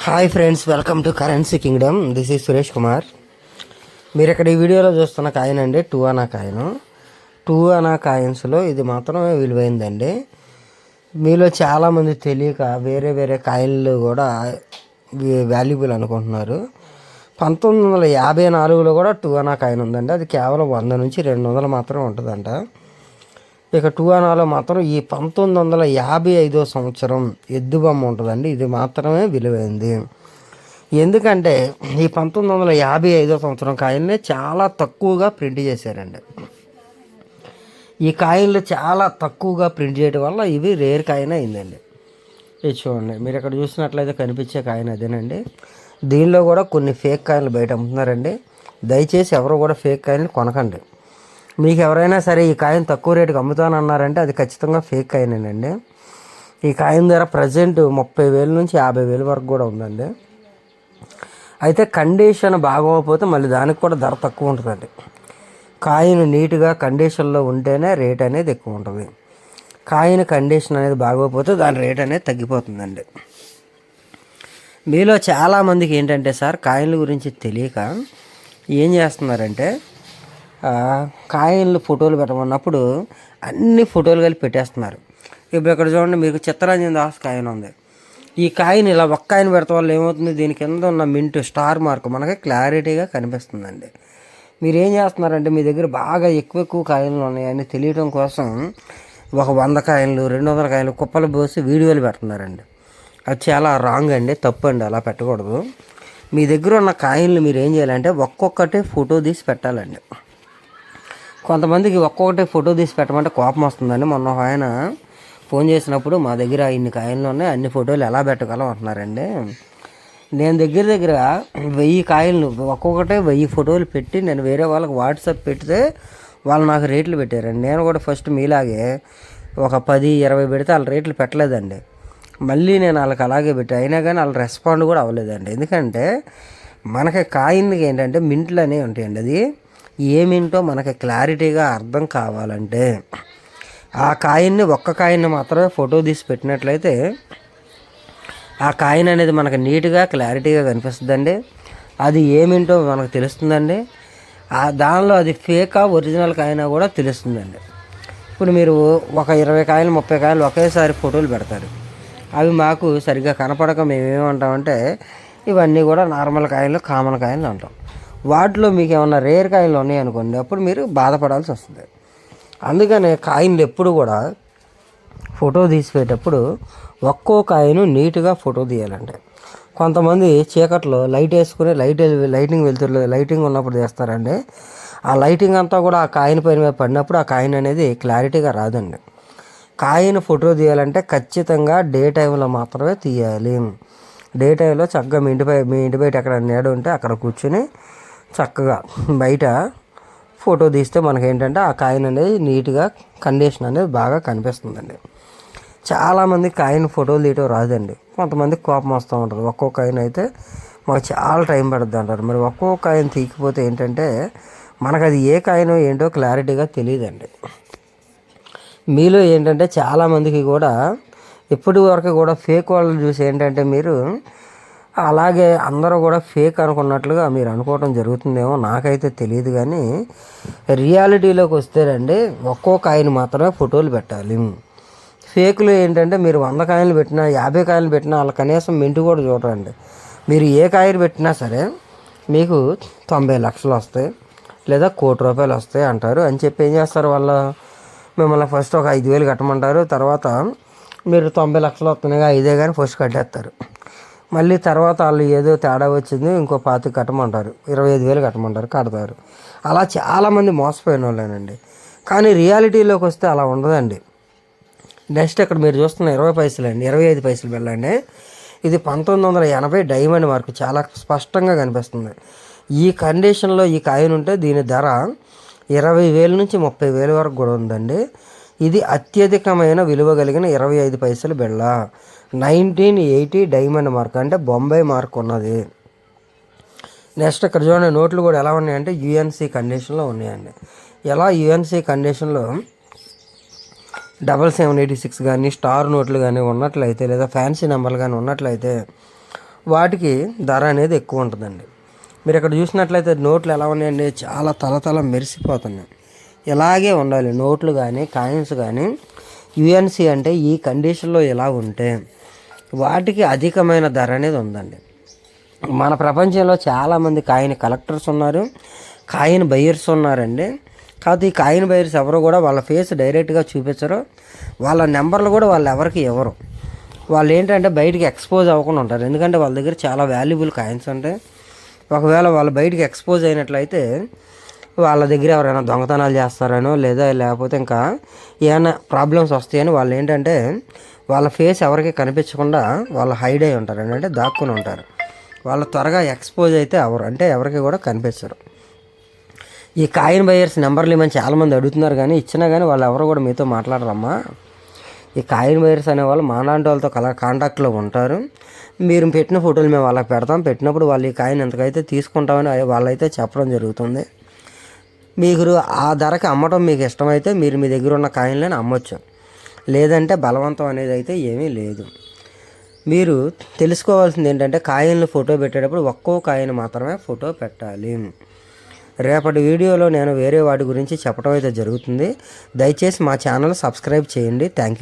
Hi friends welcome to currency kingdom this is Suresh Kumar మీరు ఇక్కడ ఈ వీడియోలో చూస్తున్న కాయిన్ అండి టూ అనా కాయిన్. టూ అనా కాయిన్స్లో ఇది మాత్రమే విలువైందండి. మీలో చాలామంది తెలియక వేరే వేరే కాయిన్లు కూడా వాల్యుబుల్ అనుకుంటున్నారు. పంతొమ్మిది వందల యాభై నాలుగులో కూడా టూ అనా కాయిన్ ఉందండి. అది కేవలం వంద నుంచి రెండు వందలు మాత్రమే ఉంటుందంట. ఇక టూ మాత్రం ఈ పంతొమ్మిది వందల యాభై ఐదో సంవత్సరం ఎద్దు బొమ్మ ఉంటుందండి. ఇది మాత్రమే విలువైంది. ఎందుకంటే ఈ పంతొమ్మిది వందల యాభై ఐదో సంవత్సరం కాయిన్నే చాలా తక్కువగా ప్రింట్ చేశారండి. ఈ కాయిన్లు చాలా తక్కువగా ప్రింట్ చేయడం వల్ల ఇవి రేర్ కాయిన్ అయిందండి. ఇది చూడండి. మీరు ఇక్కడ చూసినట్లయితే కనిపించే కాయిన్ అదేనండి. దీనిలో కూడా కొన్ని ఫేక్ కాయిన్లు బయట అమ్ముతున్నారండి. దయచేసి ఎవరు కూడా ఫేక్ కాయిన్లు కొనకండి. మీకు ఎవరైనా సరే ఈ కాయిన్ తక్కువ రేటుకి అమ్ముతానన్నారంటే అది ఖచ్చితంగా ఫేక్ కాయినేనండి ఈ కాయిన్ ధర ప్రజెంట్ ముప్పై వేల నుంచి యాభై వేల వరకు కూడా ఉందండి. అయితే కండిషన్ బాగోకపోతే మళ్ళీ దానికి కూడా ధర తక్కువ ఉంటుందండి. కాయిన్ నీట్గా కండిషన్లో ఉంటేనే రేట్ అనేది ఎక్కువ ఉంటుంది. కాయిన్ కండిషన్ అనేది బాగోకపోతే దాని రేట్ అనేది తగ్గిపోతుందండి. మీలో చాలామందికి ఏంటంటే సార్ కాయిన్ల గురించి తెలియక ఏం చేస్తున్నారంటే కాయలు కాయిన్లు ఫోటోలు పెట్టమన్నప్పుడు అన్ని ఫోటోలు కలిపి పెట్టేస్తున్నారు. ఇప్పుడు ఇక్కడ చూడండి మీకు చిత్తరంజన్ దాస్ కాయిన్ ఉంది. ఈ కాయిన్ ఇలా ఒక్క కాయిన్ పెడతాం వల్ల ఏమవుతుంది? దీని కింద ఉన్న మింట్ స్టార్ మార్క్ మనకి క్లారిటీగా కనిపిస్తుందండి. మీరు ఏం చేస్తున్నారంటే మీ దగ్గర బాగా ఎక్కువ ఎక్కువ కాయిన్లు ఉన్నాయని తెలియడం కోసం ఒక వంద కాయిన్లు రెండు వందల కాయిన్లు కుప్పలు పోసి వీడియోలు పెడుతున్నారండి. అది చాలా రాంగ్ అండి తప్పు అండి అలా పెట్టకూడదు. మీ దగ్గర ఉన్న కాయిన్లు మీరు ఏం చేయాలంటే ఒక్కొక్కటి ఫోటో తీసి పెట్టాలండి. కొంతమందికి ఒక్కొక్కటి ఫోటో తీసి పెట్టమంటే కోపం వస్తుందని మొన్న ఒక ఆయన ఫోన్ చేసినప్పుడు మా దగ్గర ఇన్ని కాయిన్లు ఉన్నాయి అన్ని ఫోటోలు ఎలా పెట్టగలం అంటున్నారండి. నేను దగ్గర దగ్గర వెయ్యి కాయిన్లు ఒక్కొక్కటే వెయ్యి ఫోటోలు పెట్టి నేను వేరే వాళ్ళకి వాట్సాప్ పెడితే వాళ్ళు నాకు రేట్లు పెట్టారండి. నేను కూడా ఫస్ట్ మీలాగే ఒక పది ఇరవై పెడితే వాళ్ళ రేట్లు పెట్టలేదండి. మళ్ళీ నేను వాళ్ళకి అలాగే పెట్టి అయినా కానీ వాళ్ళు రెస్పాండ్ కూడా అవ్వలేదండి. ఎందుకంటే మనకి కాయిన్కి ఏంటంటే మింట్లు అనేవి ఉంటాయండి. అది ఏమేంటో మనకి క్లారిటీగా అర్థం కావాలంటే ఆ కాయిన్ని ఒక్క కాయిన్ని మాత్రమే ఫోటో తీసి పెట్టినట్లయితే ఆ కాయిన్ అనేది మనకు నీట్గా క్లారిటీగా కనిపిస్తుందండి. అది ఏమింటో మనకు తెలుస్తుందండి. ఆ దానిలో అది ఫేకా ఒరిజినల్ కాయినా కూడా తెలుస్తుందండి. ఇప్పుడు మీరు ఒక ఇరవై కాయలు ముప్పై కాయలు ఒకేసారి ఫోటోలు పెడతారు. అవి మాకు సరిగ్గా కనపడక మేము ఏమంటామంటే ఇవన్నీ కూడా నార్మల్ కాయలు కామన్ కాయలు అంటాం. వాటిలో మీకు ఏమైనా రేర్ కాయలు ఉన్నాయనుకోండి అప్పుడు మీరు బాధపడాల్సి వస్తుంది. అందుకనే కాయిన్లు ఎప్పుడు కూడా ఫోటో తీసిపోయేటప్పుడు ఒక్కో కాయను నీట్గా ఫోటో తీయాలండి కొంతమంది చీకట్లో లైట్ వేసుకుని లైట్ లైటింగ్ వెళ్తురు లైటింగ్ ఉన్నప్పుడు తీస్తారండి. ఆ లైటింగ్ అంతా కూడా ఆ కాయిన్ పైన మీద పడినప్పుడు ఆ కాయిన్ అనేది క్లారిటీగా రాదండి. కాయిన్ ఫోటో తీయాలంటే ఖచ్చితంగా డే టైంలో మాత్రమే తీయాలి. డే టైంలో చక్కగా మీ ఇంటి పై మీ ఇంటి బయట ఎక్కడ నీడ ఉంటే అక్కడ కూర్చుని చక్కగా బయట ఫోటో తీస్తే మనకి ఏంటంటే ఆ కాయిన్ అనేది నీట్గా కండిషన్ అనేది బాగా కనిపిస్తుందండి. చాలామంది కాయిన్ ఫోటోలు తీయటం రాదండి. కొంతమంది కోపం వస్తూ ఉంటారు ఒక్కో కాయిన్ అయితే మాకు చాలా టైం పడుతుంది అంటారు. మరి ఒక్కో కాయిన్ తీయకపోతే ఏంటంటే మనకు అది ఏ కాయిన్ ఏంటో క్లారిటీగా తెలియదండి. మీలో ఏంటంటే చాలామందికి కూడా ఇప్పటి వరకు కూడా ఫేక్ వాళ్ళు చూసి ఏంటంటే మీరు అలాగే అందరూ కూడా ఫేక్ అనుకున్నట్లుగా మీరు అనుకోవడం జరుగుతుందేమో నాకైతే తెలియదు కానీ రియాలిటీలోకి వస్తేనండి ఒక్కో కాయిన్ మాత్రమే ఫోటోలు పెట్టాలి. ఫేక్లు ఏంటంటే మీరు వంద కాయలు పెట్టినా యాభై కాయలు పెట్టినా వాళ్ళు కనీసం మింటు కూడా చూడరండి. మీరు ఏ కాయలు పెట్టినా సరే మీకు తొంభై లక్షలు వస్తాయి లేదా కోటి రూపాయలు వస్తాయి అంటారు. అని చెప్పి ఏం చేస్తారు వాళ్ళు? మిమ్మల్ని ఫస్ట్ ఒక ఐదు వేలు కట్టమంటారు తర్వాత మీరు తొంభై లక్షలు వస్తున్నాయి ఐదే కానీ ఫస్ట్ కట్టేస్తారు. మళ్ళీ తర్వాత వాళ్ళు ఏదో తేడా వచ్చింది ఇంకో పాతి కట్టమంటారు. ఇరవై ఐదు వేలు కట్టమంటారు కడతారు. అలా చాలామంది మోసపోయిన వాళ్ళేనండి కానీ రియాలిటీలోకి వస్తే అలా ఉండదండి. నెక్స్ట్ ఇక్కడ మీరు చూస్తున్న ఇరవై పైసలు అండి ఇరవై ఐదు పైసలు వెళ్ళండి. ఇది పంతొమ్మిది వందల ఎనభై డైమండ్ మార్క్ చాలా స్పష్టంగా కనిపిస్తుంది. ఈ కండిషన్లో ఈ కాయిన్ ఉంటే దీని ధర ఇరవై వేల నుంచి ముప్పై వేల వరకు కూడా ఉందండి. ఇది అత్యధికమైన విలువ కలిగిన ఇరవై ఐదు పైసలు బిళ్ళ. నైన్టీన్ ఎయిటీ డైమండ్ మార్క్ అంటే బొంబాయి మార్క్ ఉన్నది. నెక్స్ట్ ఇక్కడ చూడండి నోట్లు కూడా ఎలా ఉన్నాయంటే యుఎన్సి కండిషన్లో ఉన్నాయండి. ఎలా యుఎన్సి కండిషన్లో డబల్ సెవెన్ ఎయిటీ సిక్స్ కానీ స్టార్ నోట్లు కానీ ఉన్నట్లయితే లేదా ఫ్యాన్సీ నెంబర్లు కానీ ఉన్నట్లయితే వాటికి ధర అనేది ఎక్కువ ఉంటుందండి. మీరు ఇక్కడ చూసినట్లయితే నోట్లు ఎలా ఉన్నాయండి? చాలా తల తల మెరిసిపోతున్నాయి. ఇలాగే ఉండాలి. నోట్లు కానీ కాయిన్స్ కానీ యుఎన్సి అంటే ఈ కండిషన్లో ఇలా ఉంటే వాటికి అధికమైన ధర అనేది ఉందండి. మన ప్రపంచంలో చాలామంది కాయిన్ కలెక్టర్స్ ఉన్నారు కాయిన్ బయ్యర్స్ ఉన్నారండి. కాకపోతే ఈ కాయిన్ బయ్యర్స్ ఎవరు కూడా వాళ్ళ ఫేస్ డైరెక్ట్గా చూపించరు. వాళ్ళ నెంబర్లు కూడా వాళ్ళు ఎవరికి ఇవ్వరు. వాళ్ళు ఏంటంటే బయటికి ఎక్స్పోజ్ అవ్వకుండా ఉంటారు. ఎందుకంటే వాళ్ళ దగ్గర చాలా వాల్యుబుల్ కాయిన్స్ ఉంటాయి. ఒకవేళ వాళ్ళు బయటికి ఎక్స్పోజ్ అయినట్లయితే వాళ్ళ దగ్గర ఎవరైనా దొంగతనాలు చేస్తారనో లేదా లేకపోతే ఇంకా ఏమైనా ప్రాబ్లమ్స్ వస్తాయని వాళ్ళు ఏంటంటే వాళ్ళ ఫేస్ ఎవరికి కనిపించకుండా వాళ్ళు హైడ్ అయి ఉంటారు. అంటే దాక్కుని ఉంటారు. వాళ్ళు త్వరగా ఎక్స్పోజ్ అయితే ఎవరు అంటే ఎవరికి కూడా కనిపించరు. ఈ కాయిన్ బయర్స్ నెంబర్లు ఇవ్వని చాలామంది అడుగుతున్నారు కానీ ఇచ్చినా కానీ వాళ్ళు ఎవరు కూడా మీతో మాట్లాడరమ్మా. ఈ కాయిన్ బయర్స్ అనేవాళ్ళు మాలాంటి వాళ్ళతో కల కాంటాక్ట్లో ఉంటారు. మీరు పెట్టిన ఫోటోలు మేము వాళ్ళకి పెడతాం. పెట్టినప్పుడు వాళ్ళు ఈ కాయిన్ ఎంతకైతే తీసుకుంటామని వాళ్ళైతే చెప్పడం జరుగుతుంది. మీరు ఆ ధరకి అమ్మటం మీకు ఇష్టమైతే మీరు మీ దగ్గర ఉన్న కాయిన్లను అమ్మొచ్చు. లేదంటే బలవంతం అనేది అయితే ఏమీ లేదు. మీరు తెలుసుకోవాల్సింది ఏంటంటే కాయిన్లు ఫోటో పెట్టేటప్పుడు ఒక్కో కాయిన్ మాత్రమే ఫోటో పెట్టాలి. రేపటి వీడియోలో నేను వేరే వాటి గురించి చెప్పడం అయితే జరుగుతుంది. దయచేసి మా ఛానల్ సబ్స్క్రైబ్ చేయండి. Thank you